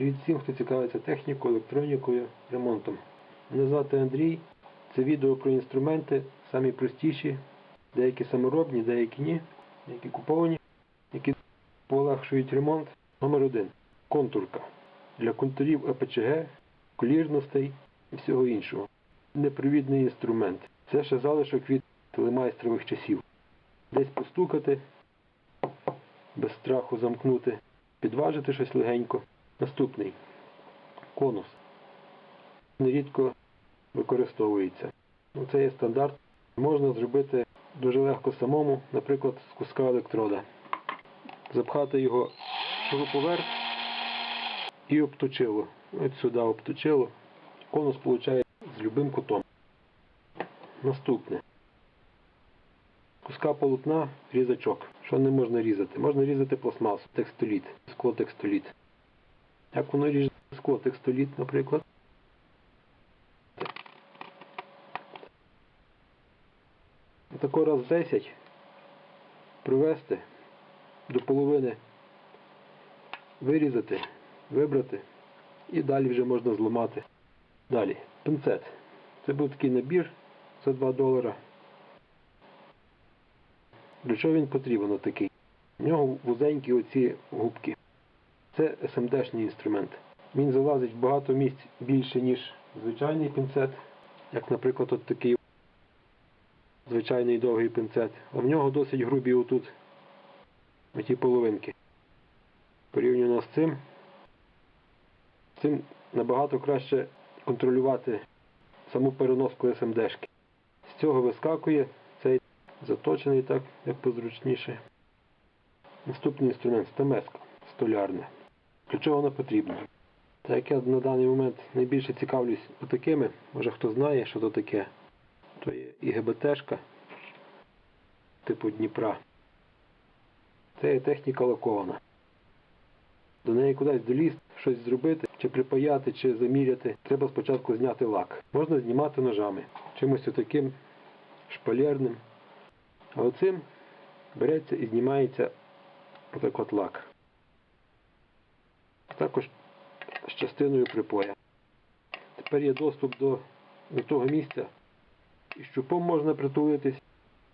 Привіт всім, хто цікавиться технікою, електронікою, ремонтом. Мене звати Андрій. Це відео про інструменти, самі простіші, деякі саморобні, деякі ні, деякі куповані, які полегшують ремонт. Номер один. Контурка. Для контурів АПЧГ, колірностей і всього іншого. Непривідний інструмент. Це ще залишок від телемайстрових часів. Десь постукати, без страху замкнути, підважити щось легенько. Наступний конус. Нерідко використовується. Ну, Це є стандарт. Можна зробити дуже легко самому, наприклад, з куска електрода. Запхати його в груповерх і обточило. Ось сюди обточило. Конус виходить з любим кутом. Наступне. Куска полотна, різачок. Що не можна різати? Можна різати пластмасу, текстоліт, скло текстоліт. Як воно ріже скло текстоліт, наприклад. Тако раз 10 привести до половини, вирізати, вибрати і далі вже можна зламати. Далі, пинцет. Це був такий набір за 2 долара. Для чого він потрібен такий? У нього вузенькі оці губки. Це СМДшний інструмент. Він залазить в багато місць більше, ніж звичайний пінцет, як, наприклад, от такий звичайний довгий пінцет. А в нього досить грубі отут оті половинки. Порівняно з цим, цим набагато краще контролювати саму переноску СМДшки. З цього вискакує цей заточений так, як позручніше. Наступний інструмент стамеска столярне. Для чого вона потрібна? Так як я на даний момент найбільше цікавлюсь отакими, може хто знає, що то таке, то є ІГБТшка типу Дніпра. Це є техніка лакована. До неї кудись долізти, щось зробити, чи припаяти, чи заміряти, треба спочатку зняти лак. Можна знімати ножами, чимось отаким шпалерним. А оцим береться і знімається отак от лак. Також з частиною припоя. Тепер є доступ до, до того місця. І щупом можна притулитись,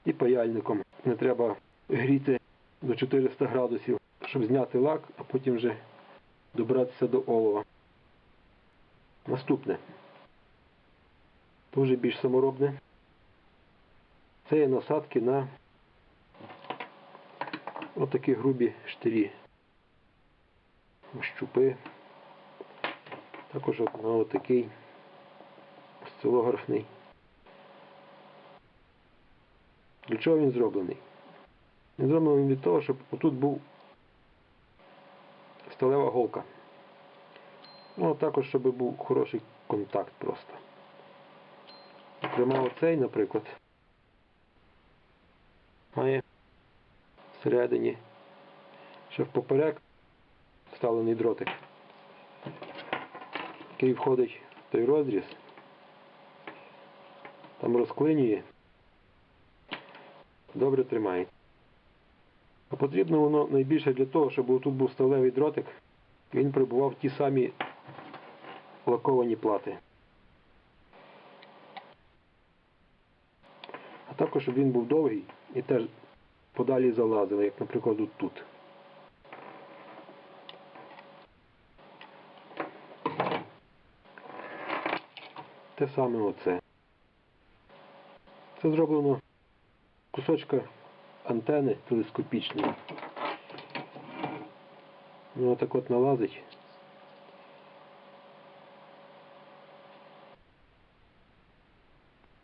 і паяльником. Не треба гріти до 400 градусів, щоб зняти лак, а потім вже добратися до олова. Наступне. Дуже більш саморобне. Це є насадки на отакі грубі штирі. Щупи. Також от на отакий осцилографний. Для чого він зроблений? Він зроблений від того, щоб отут був сталева голка. Ну, а також, щоб був хороший контакт просто. Зокрема, оцей, наприклад, має всередині ще в поперек вставлений дротик, який входить в той розріз, там розклинює, добре тримає. А потрібно воно найбільше для того, щоб тут був сталевий дротик, він прибував в ті самі лаковані плати. А також, щоб він був довгий і теж подалі залазив, як, наприклад, тут. Те саме оце. Це зроблено кусочка антени телескопічної. Ну отак от налазить.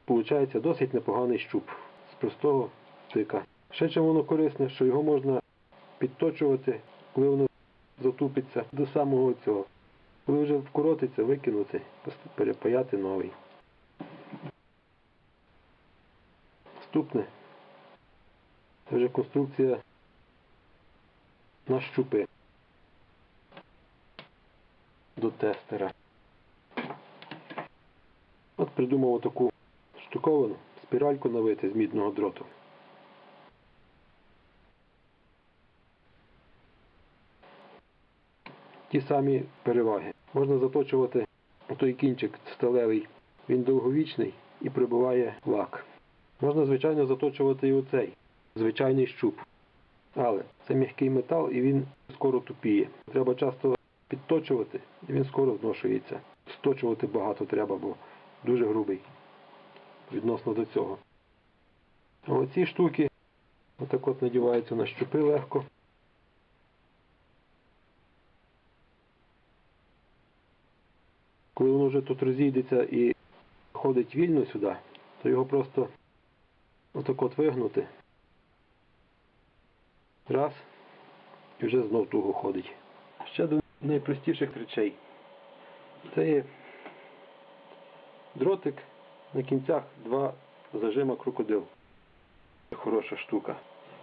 Получається досить непоганий щуп з простого стика. Ще чим воно корисне, що його можна підточувати, коли воно затупиться до самого цього. Коли вже вкоротиться, викинути, перепаяти новий. Наступне. Це вже конструкція на щупи до тестера. От придумав таку штуковину, спіральку навити з мідного дроту. Ті самі переваги. Можна заточувати той кінчик сталевий, він довговічний і прибуває лак. Можна, звичайно, заточувати і оцей звичайний щуп. Але це м'який метал і він скоро тупіє. Треба часто підточувати, і він скоро зношується. Сточувати багато треба, бо дуже грубий відносно до цього. Оці штуки отак от надіваються на щупи легко. Коли воно вже тут розійдеться і ходить вільно сюди, то його просто отак от вигнути. Раз. І вже знов туго ходить. Ще до найпростіших речей. Це є дротик на кінцях два зажима крокодил. Хороша штука.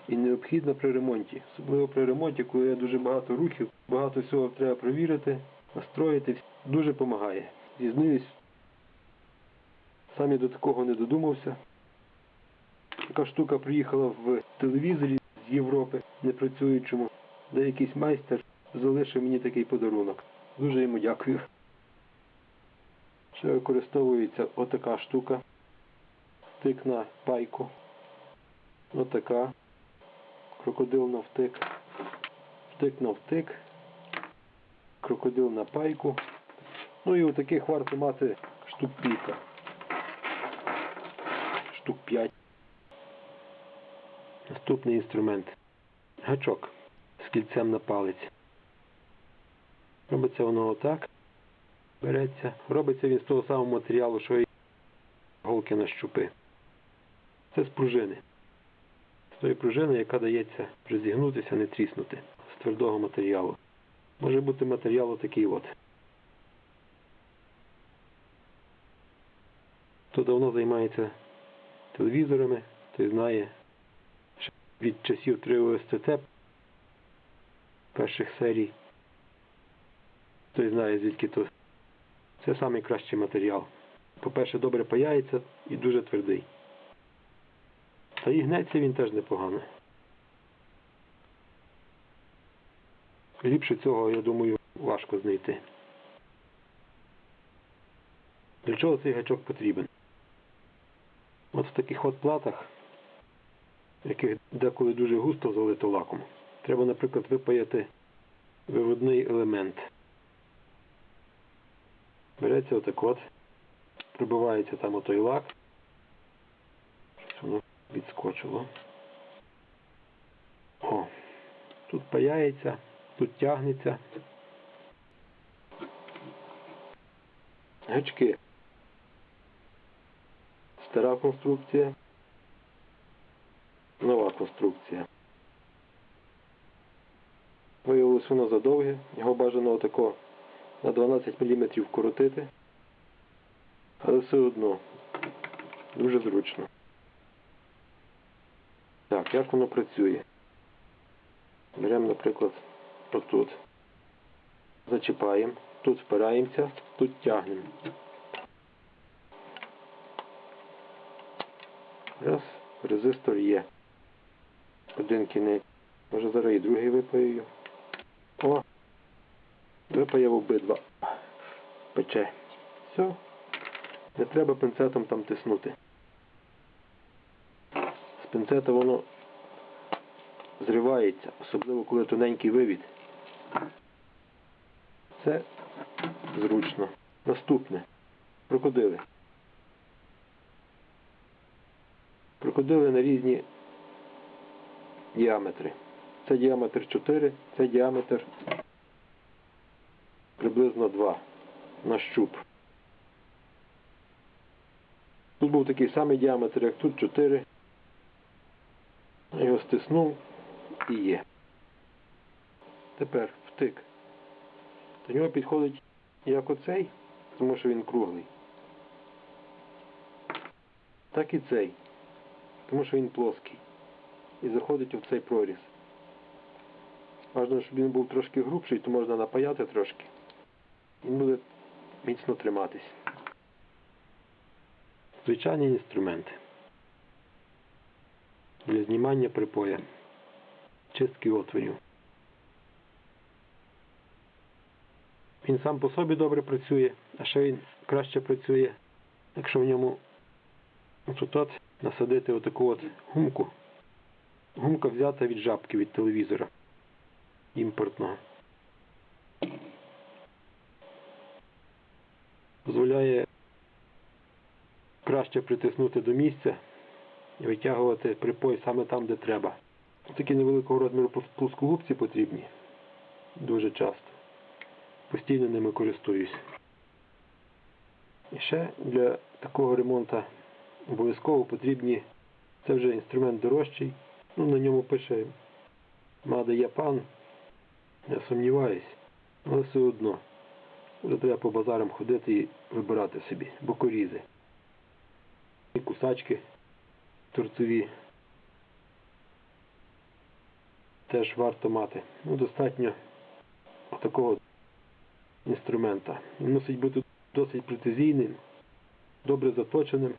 І необхідна при ремонті. Особливо при ремонті, коли є дуже багато рухів, багато всього треба провірити, настроїти. Дуже допомагає. Зізнаюсь, сам я до такого не додумався. Така штука приїхала в телевізорі з Європи, непрацюючому, де якийсь майстер залишив мені такий подарунок. Дуже йому дякую. Ще використовується отака штука. Втик на пайку. Отака. Крокодил на втик. Втик на втик. Крокодил на пайку. Ну і отаких варто мати штук кілька. Штук 5. Наступний інструмент. Гачок з кільцем на палець. Робиться воно отак. Береться. Робиться він з того самого матеріалу, що і голки на щупи. Це з пружини. З тої пружини, яка дається розігнутися, не тріснути. З твердого матеріалу. Може бути матеріал такий от. Хто давно займається телевізорами, той знає, що від часів 3 ОСТЦ перших серій, той знає, звідки то. Це найкращий матеріал. По-перше, добре паяється і дуже твердий. Та і гнеться він теж непогано. Ліпше цього, я думаю, важко знайти. Для чого цей гачок потрібен? От в таких от платах, яких деколи дуже густо залито лаком, треба, наприклад, випаяти виводний елемент. Береться отак от, прибивається там отой лак, щоб воно відскочило. О, тут паяється, тут тягнеться. Гачки. Стара конструкція. Нова конструкція. Виявилось воно задовге, його бажано отако на 12 мм вкоротити, але все одно дуже зручно. Так, як воно працює? Беремо, наприклад, отут. Зачіпаємо, тут впираємося, тут тягнемо. Раз, резистор є. Один кінець. Може зараз і другий випаю. О! Випаяв обидва. Пече. Все. Не треба пинцетом там тиснути. З пинцета воно зривається, особливо коли тоненький вивід. Це зручно. Наступне. Крокодили. Крокодили на різні діаметри. Це діаметр 4, це діаметр приблизно 2 на щуп. Тут був такий самий діаметр, як тут 4. Його стиснув і є. Тепер втик. До нього підходить як оцей, тому що він круглий. Так і цей, тому що він плоский. І заходить в цей проріз. Важливо, щоб він був трошки грубший, то можна напаяти трошки. Він буде міцно триматись. Звичайні інструменти. Для знімання припоя. Чистки отворів. Він сам по собі добре працює, а ще він краще працює, якщо в ньому от насадити отаку от гумку. Гумка взята від жабки від телевізора імпортного. Дозволяє краще притиснути до місця і витягувати припой саме там, де треба. Такі невеликого розміру плос- плоскогубці потрібні дуже часто. Постійно ними користуюсь. І ще для такого ремонту обов'язково потрібні, це вже інструмент дорожчий, ну, на ньому пише Made Japan, я сумніваюсь, але все одно. Вже треба по базарам ходити і вибирати собі бокорізи. І кусачки торцеві. Теж варто мати. Ну, достатньо такого інструмента. Він мусить бути досить прецизійним, добре заточеним,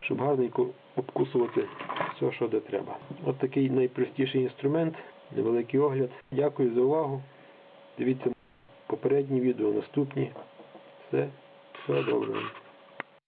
щоб гарненько обкусувати все, що де треба. От такий найпростіший інструмент, невеликий огляд. Дякую за увагу. Дивіться попередні відео, наступні. Все, все добре.